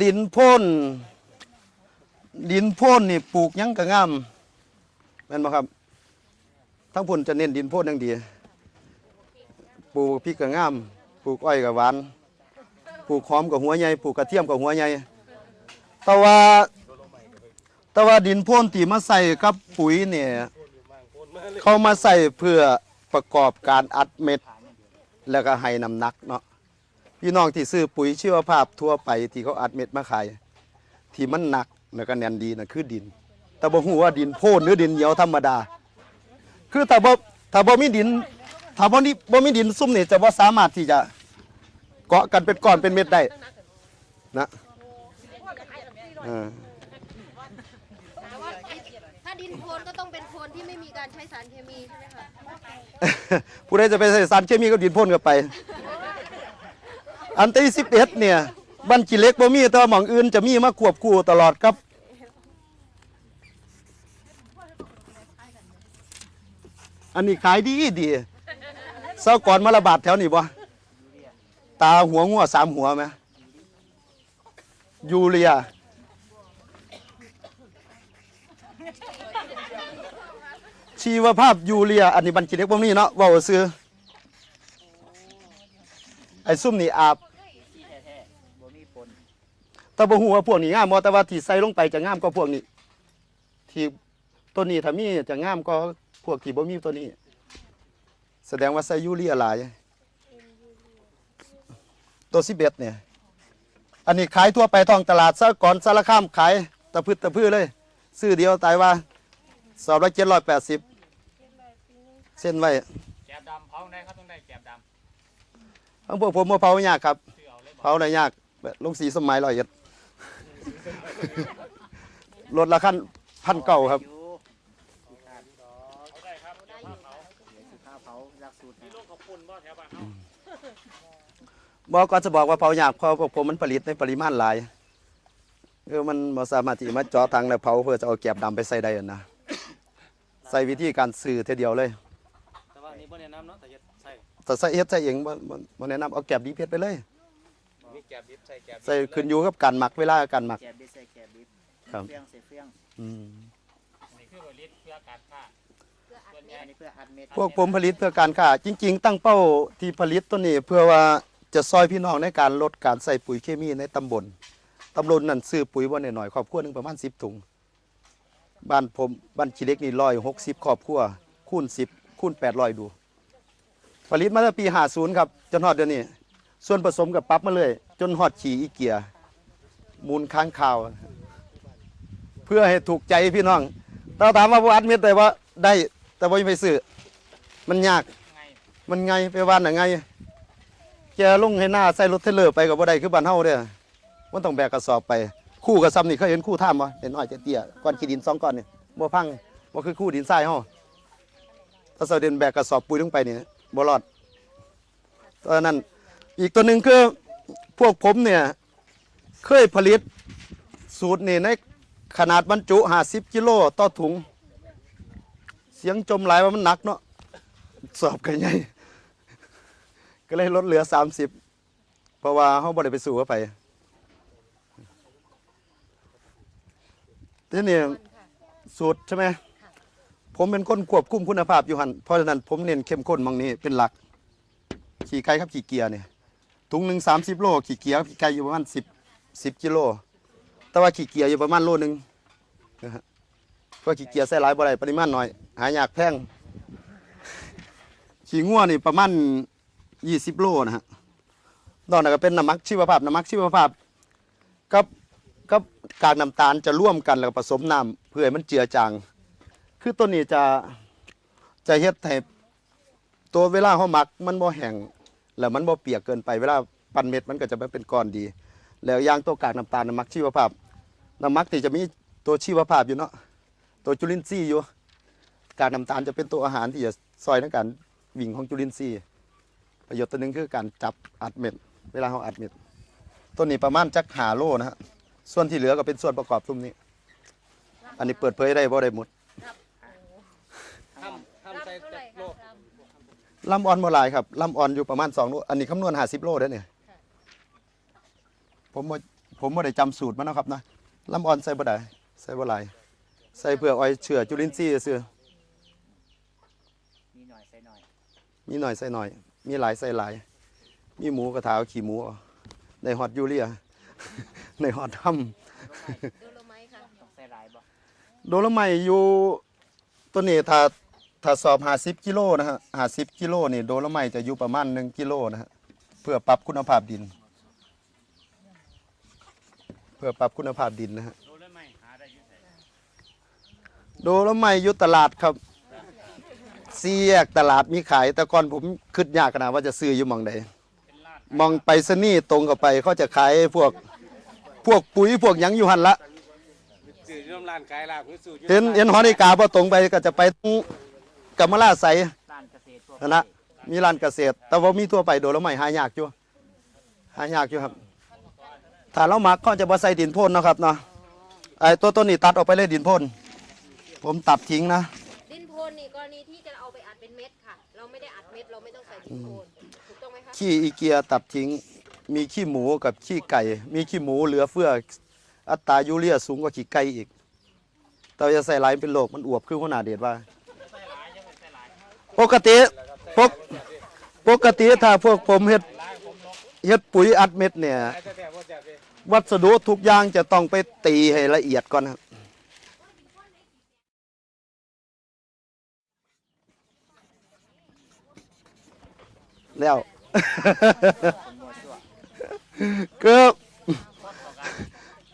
ดินโพ่นดินโพ่นนี่ปลูกยังก็งามแม่นบ่ครับ ทั้งพุ่นจะเน้นดินโพ่นอย่างดีปลูกพริกก็งามปลูกอ้อยก็หวานปลูกหอมกับหัวใหญ่ปลูกกระเทียมกับหัวใหญ่แต่ว่าแต่ว่าดินโพ่นที่มาใส่กับปุ๋ยเนี่ยเขามาใส่เพื่อประกอบการอัดเม็ด แล้วก็ให้น้ำหนักเนาะ พี่น้องที่ซื้อปุ๋ยชีวภาพทั่วไปที่เขาอัดเม็ดมาขาย ที่มันหนักแล้วก็แน่นดีนะคือดิน แต่บ่ฮู้ว่าดินโพ่นหรือดินเหนียวธรรมดา คือถ้าบ่ถ้าบ่มีดินถ้าบ่นี่บ่มีดินซุ่มนี่จะบ่สามารถที่จะเกาะกันเป็นก้อนเป็นเม็ดได้นะเออถ้าดินโคลนก็ต้องเป็นโคลนที่ไม่มีการใช้สารเคมีใช่ไหมคะ ผู้ใดจะไปใส่สารเคมีกับดินพ่นกันไป อันที่สิบเอ็ดเนี่ยบัญชีเล็กบ่มีแต่ว่าหมองอื่นจะมีมาควบคู่ตลอดครับ อันนี้ขายดีดีเศร้าก่อนมาระบาดแถวนี้บ่ตาหัวงัวสามหัวไหมยูเรียชีวภาพยูเรีย อันนี้บัญชีเล็กบ่มีเนาะว่าซื้อไอ้ซุ่มนี่อาบ แต่บ่ฮู้ว่าพวกนี้งามบ่แต่ว่าที่ใส่ลงไปจะงามกว่าพวกนี้ ที่ตัวนี้ถ้ามีจะงามก็พวกที่บ่มีตัวนี้ แสดงว่าใส่ยูเรียหลายตัว11เนี่ย อันนี้ขายทั่วไปท้องตลาดซะก่อนสารคามขายตะพืดตะพือเลยซื้อเดียวตายว่าสอบละ780เส้นไว้แกบดำเผาได้ครับต้องได้แกบดทั้งพวกผมมาเผายากครับำซื้อเอาเลยเผาได้ยากแบบลงสีสมัยร้อยเอ็ด ลดละขั้นพันเก่าครับอยู่เอาได้ครับเดี๋ยวพาเผาข้าวเผาหลักสูตรมีโรคขอบปุ่นบ่แถวบ้านเฮาบอกก็จะบอกว่าเผายากเพราะพวกผมมันผลิตในปริมาณหลายเออมันบ่สามารถที่มาเจาะทางแล้วเผาเพื่อจะเอาแกบดำไปใส่ได้อะนะใส่วิธีการสื่อเทอเดียวเลยแต่ว่านี่บ่แนะนำเนาะแต่จะใส่แต่ใส่เฮ็ดใส่เองบ่บ่บ่แนะนำเอาแกบดีเพชรไปเลยมีแกบดิบใส่แกบดิบใส่ขึ้นอยู่กับการหมักเวลาการหมัก แกบดิบใส่แกบดิบครับ เฟืองใส่เฟืองอืมนี่คือผลิตเพื่อการค้าส่วนใหญ่อันนี้เพื่ออัดเม็ดพวกผมผลิตเพื่อการค้าจริง ๆ ตั้งเป้าที่ผลิตตัวนี้เพื่อว่าจะซอยพี่น้องในการลดการใส่ปุ๋ยเคมีในตำบลตำบลนั่นซื้อปุ๋ยบ่หน่อยๆครอบครัวหนึงประมาณ10ถุงบ้านผมบ้านขี้เล็กนี่160ครอบครัวคูณ10คูณ800ดู ผลิตมาตั้งแต่ปี50ครับจนฮอดเดี๋ยวนี้ ส่วนผสมกับปรับมาเลย จนฮอดขี่อีเกีย มูลค้างคาว เพื่อให้ถูกใจพี่น้องเราถามว่าวัดเม็ดแต่ว่าได้แต่ว่าไปซื้อมันยากมันไงไปวันน่ะไงแกลงให้หน้าใส่รถเทเลอร์ไปกับบ่ได้คือบ้านเฮาเด้อมันต้องแบกกระสอบไปคู่กับซ้ำนี่เคยเห็นคู่ท่ามบ่เห็นน้อยเตี้ยก้อนขี้ดินสองก้อนนี่บ่พังบ่คือคู่ดินทรายเฮาถ้าเสาเดินแบกกระสอบปุ๋ยลงไปนี่บ่รอดตอนนั้น อีกตัวหนึ่งคือพวกผมเนี่ยเคยผลิตสูตรนี่ในขนาดบรรจุ50กิโลต่อถุง เสียงจมหลายว่ามันหนักเนาะสอบกันใหญ่ก็เลยลดเหลือ30เพราะว่าเขาบ่ได้ไปสู่เข้าไปทีนี้สูตรใช่ไหมผมเป็นคนควบคุมคุณภาพอยู่หันเพราะฉะนั้นผมเน้นเข้มข้นบางนี้เป็นหลัก ขี่ไก่ครับขี่เกียร์เนี่ย ถุงหนึ่งสามสิบโลขี่เกียร์ครับขี่ไก่อยู่ประมาณสิบสิบกิโล แต่ว่าขี่เกียร์อยู่ประมาณโลหนึ่งเพราะขี่เกียร์ใส่หลายบ่ได้ปริมาณน้อย หายากแพงขี่งัวนี่ประมาณยี่สิบโลนะฮะนอกนั้นก็เป็นน้ำมักชีวภาพน้ำมักชีวภาพกับกับกากน้ำตาลจะร่วมกันแล้วผสมน้ำเพื่อให้มันเจือจางคือตัวนี้จะจะเฮ็ดให้ตัวเวลาเขาหมักมันบ่แห้ง แล้วมันบ่เปียกเกินไปเวลาปั้นเม็ดมันก็จะเป็นก้อนดี แล้วยางตัวกากน้ำตาลน้ำมักชีวภาพน้ำมักที่จะมีตัวชีวภาพอยู่เนาะตัวจุลินทรีย์อยู่กากน้ำตาลจะเป็นตัวอาหารที่จะซอยในการวิ่งของจุลินทรีย์ประโยชน์ตัวหนึ่งคือการจับอัดเม็ดเวลาเราอัดเม็ดต้นนี้ประมาณจักหาโลนะฮะส่วนที่เหลือก็เป็นส่วนประกอบซุ่มนี้ อันนี้เปิดเผยได้บ่ได้หมด ทำทำใส่แต่โลก ลำอ่อนบ่หลายครับลำอ่อนอยู่ประมาณ2โลอันนี้คำนวณ50โลได้อเนี่ยผมบ่ผผมบ่ได้จำสูตรมันเนาะครับนะลำอ่อนใส่บ่ได้ใส่บ่หลายใส่เพื่ออ้อยเชื้อจุลินทรีย์ซื่อมีหน่อยใส่หน่อย มีหน่อยใส่หน่อย มีหลายใส่หลาย มีหมูกระถาเอาขี้หมูเอาในฮอตยูเรีย ในฮอตถ้โดโลไมต์ค่ะต้องใส่หลายบ่ำโดลไม้อยู่ตัวนี้ถ้า ถ้าสอบ50กิโลนะฮะ50กิโลนี่โดลไม้จะอยู่ประมาณ1กิโลนะฮะเพื่อปรับคุณภาพดิน เพื่อปรับคุณภาพดินนะฮะโดนแล้วไหมหาได้อยุ่ไสโดลไม้อยู่ตลาดครับเสียกตลาดมีขาย แต่ก่อนผมคิดยากขนาดว่าจะซื้ออยู่มองใดเป็นมองไปสนี่ตรงเข้าไปเขาจะขายพวกพวกปุ๋ยพวกยังอยู่หันละเห็นเห็นหอนาฬิกาพอตรงไปก็จะไปตรง กัมมะลาใสร้านเกษตรทั่วไปนั่นนะมีร้านเกษตร แต่ว่ามีทั่วไปโดยแล้วไม่หายากอยู่หายากอยู่ครับถ้าเราหมักก็จะบ่ใส่ดินพ่นเนาะครับเนาะไอ้ตัวต้นนี้ตัดออกไปเลยดินพ่นผมตัดทิ้งนะดินโพนนี่กรณีที่จะเอาไปอัดเป็นเม็ดค่ะ เราไม่ได้อัดเม็ดเราไม่ต้องใส่ดินโพนถูกต้องไหมคะขี้อีเกียตัดทิ้ง มีขี้หมูกับขี้ไก่ มีขี้หมูเหลือเฟืออัตรายูเรียสูงกว่าขี้ไก่อีกแต่ว่าจะใส่หลายเป็นโรคมันอวบขึ้นขนาดเด็ดว่า ปกติปกปกติถ้าพวกผมเฮ็ดเฮ็ดปุ๋ยอัดเม็ดเนี่ย วัสดุทุกอย่างจะต้องไปตีให้ละเอียดก่อนครับแล้วคือ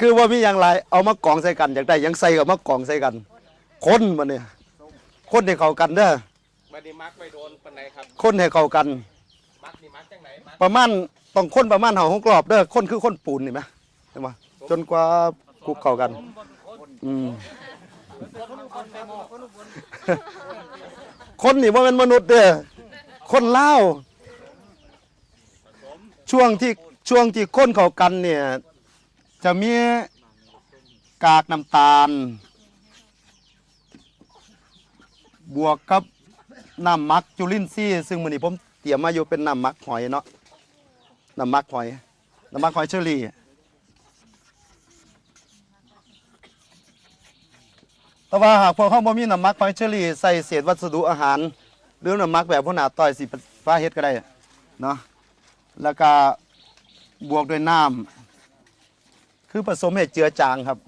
คือว่ามีอย่างไรเอามากองใส่กันอยากได้ยังใส่กับมากองใส่กัน คนมันเนี่ยคนให้เขากันเด้อ บัดนี้มักไปโดนปานใดครับ คนให้เข้ากัน มักนี่มักจังไหนมักประมาณต้องคนประมาณเห่าของกรอบเด้อคนคือคนปูนนี่ไหมเห็นไหมจนกว่าคลุกเข้ากัน อืมคนนี่ว่าเป็นมนุษย์เด้อคนเล่าวช่วงที่ช่วงที่คนเข้ากันเนี่ย จะมีกากน้ำตาล บวกกับ น้ำมักจุลินทรีย์ซึ่งมื้อนี้ผมเตรียมมาอยู่เป็นน้ำมักหอยเนาะน้ำมักหอยน้ำมักหอยเชอรี่แต่ว่าหากพวกเขาบ่มีน้ำมักหอยเชอรี่ใส่เศษวัสดุอาหาร หรือน้ำมักแบบพวกหนาต่อยสิฟ้าเฮ็ดก็ได้เนาะแล้วก็บวกด้วยน้ำคือผสมให้เจือจางครับ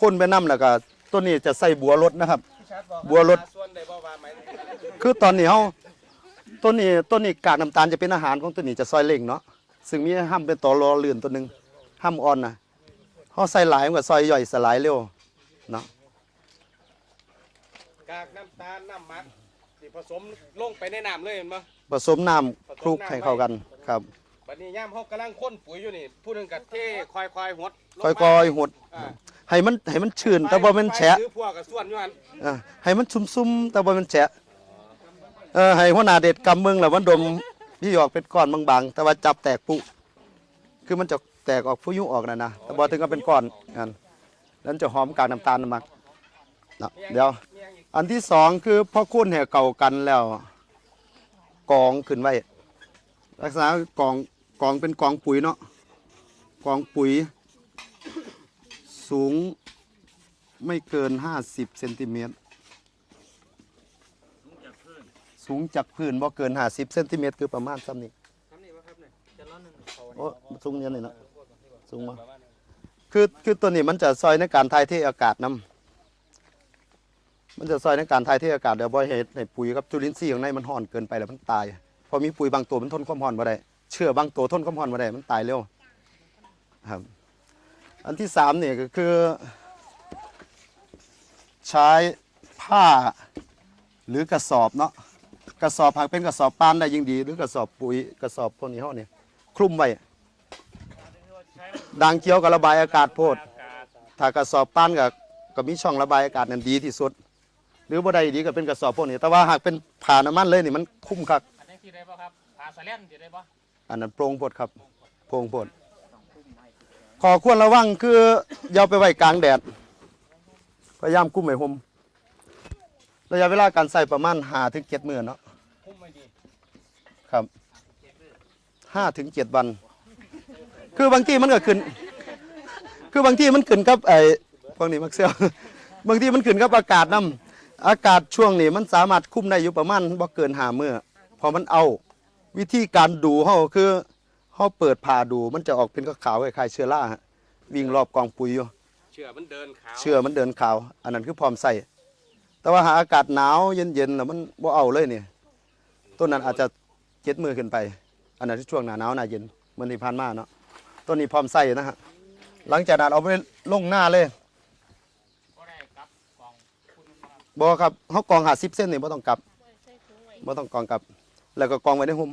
คนไปน้ำแล้วก็ตัวนี้จะใส่บัวรดนะครับ บอกบัวรถ ส่วนใดบ่ว่าไหมคือตอนนี้เขาต้นนี้ต้นนี้กากน้ำตาลจะเป็นอาหารของตัวนี้จะซอยเล่งเนาะซึ่งมีห้ามเป็นตัวรอเลื่อนตัวหนึ่งห้ามอ่อนนะเขาใส่หลายมันก็ซอยย่อยสลายเร็วเนาะกากน้ำตาลน้ำมักสิผสมลงไปในน้ำเลยเห็นบ่ผสมน้ำคลุกให้เข้ากันครับ บัดนี้ย่ามเฮากำลังค้นปุ๋ยอยู่นี่ผู้หนึงก็เทคอยๆหดลงค่มาอยๆหด อ่าให้มันให้มันชื้นแต่บ่แมันแฉะถือพวกกับส่วนอยู่หั่นอะให้มันซุ่มๆแต่บ่แมันแฉะเออให้หัวหน้าเด็ดกำมึงแล้วมันดมพี่ออกเป็นก้อนบางๆแต่ว่าจับแตกปุคือมันจะแตกออกผู้ยุออกนะนะแต่บ่ถึงกับเป็นก้อนนั่นแล้วจะหอมกากน้ำตาลมากเนาะเดี๋ยวมีหยังอีกอันที่สองคือพอคุ้นแห่เก่ากันแล้ว กองขึ้นไว้ ลักษณะกอง กองเป็นกองปุ๋ยเนาะกองปุ๋ย สูงไม่เกินห้าสิบเซนติเมตรสูงจากพื้นบ่เกินห้าสิบเซนติเมตรคือประมาณซ้ำนี้ทำนี่บ่ครับเนี่ยจะร้อนหนึงเขาโอ้สูงเนี้ยนี่เนาะสูงมาคือคือตัวนี้มันจะซอยในการถ่ายเทอากาศนํมันจะซอยในการถ่ายเทอากาศเดี๋ยวบ่ให้ให้ปุ๋ยกับจุลินทรีย์ข้างในมันห่อนเกินไปแล้วมันตายพอมีปุ๋ยบางตัวมันทนความร้อนบ่ได้ เชื่อบางตัวทนความร้อนบ่ได้มันตายเร็วครับ อันที่สามเนี่ยก็คือ ใช้ผ้าหรือกระสอบเนาะกระสอบหากเป็นกระสอบปานได้ยิ่งดี หรือกระสอบปุ๋ยกระสอบพวกนี้เฮาเนี่ยคลุมไว้ดังเกี่ยวกับระบายอากาศโพดถ้ากระสอบปานก็ก็มีช่องระบายอากาศนั่นดีที่สุด หรือบ่ได้ดีก็เป็นกระสอบพวกนี้ แต่ว่าหากเป็นผ่าน้ำมันเลยนี่มันคุ้มคักอันนี้สิได้บ่ครับผ่าสะเล่นสิได้บ่ อันนั้นโปร่งโพดครับโปร่งโพดขอควรระวังคืออย่าไปไว้กลางแดด พยายามกุ้มไว้ห่มระยะเวลาการใส่ประมาณ5ถึง7มื้อเนาะครับ5ถึง7วัน คือบางทีมันก็ขึ้น คือบางที่มันขึ้นกับไอ้พวกนี้มักเซียบางที่มันขึ้นกับอากาศนํอากาศช่วงนี้มันสามารถคุ้มได้อยู่ประมาณบ่เกินหาเมื้อพอมันเอา วิธีการดูเฮาคือเฮาเปิดผ่าดูมันจะออกเป็นขาวๆคล้ายๆเชื้อราฮะวิ่งรอบกองปุ๋ยอยู่เชื่อมันเดินขาวเชื่อมันเดินขาว อันนั้นคือพร้อมใส่แต่ว่าหาอากาศหนาวเย็นๆแล้วมันบ่เอาเลยเนี่ยต้นนั้นอาจจะเจ็ดมือขึ้นไป อันนั้นที่ช่วงหน้าหนาวหน้าเย็นเหมือนที่ผ่านมาเนาะต้นนี้พร้อมใส่นะฮะหลังจากนั้นเอาไปลงหน้าเลยก็ได้ครับกองคุณครับบ่ครับเฮากองหา10เส้นนี่บ่ต้องกลับบ่ต้องกองกลับ แล้วก็กองไว้ในห่ม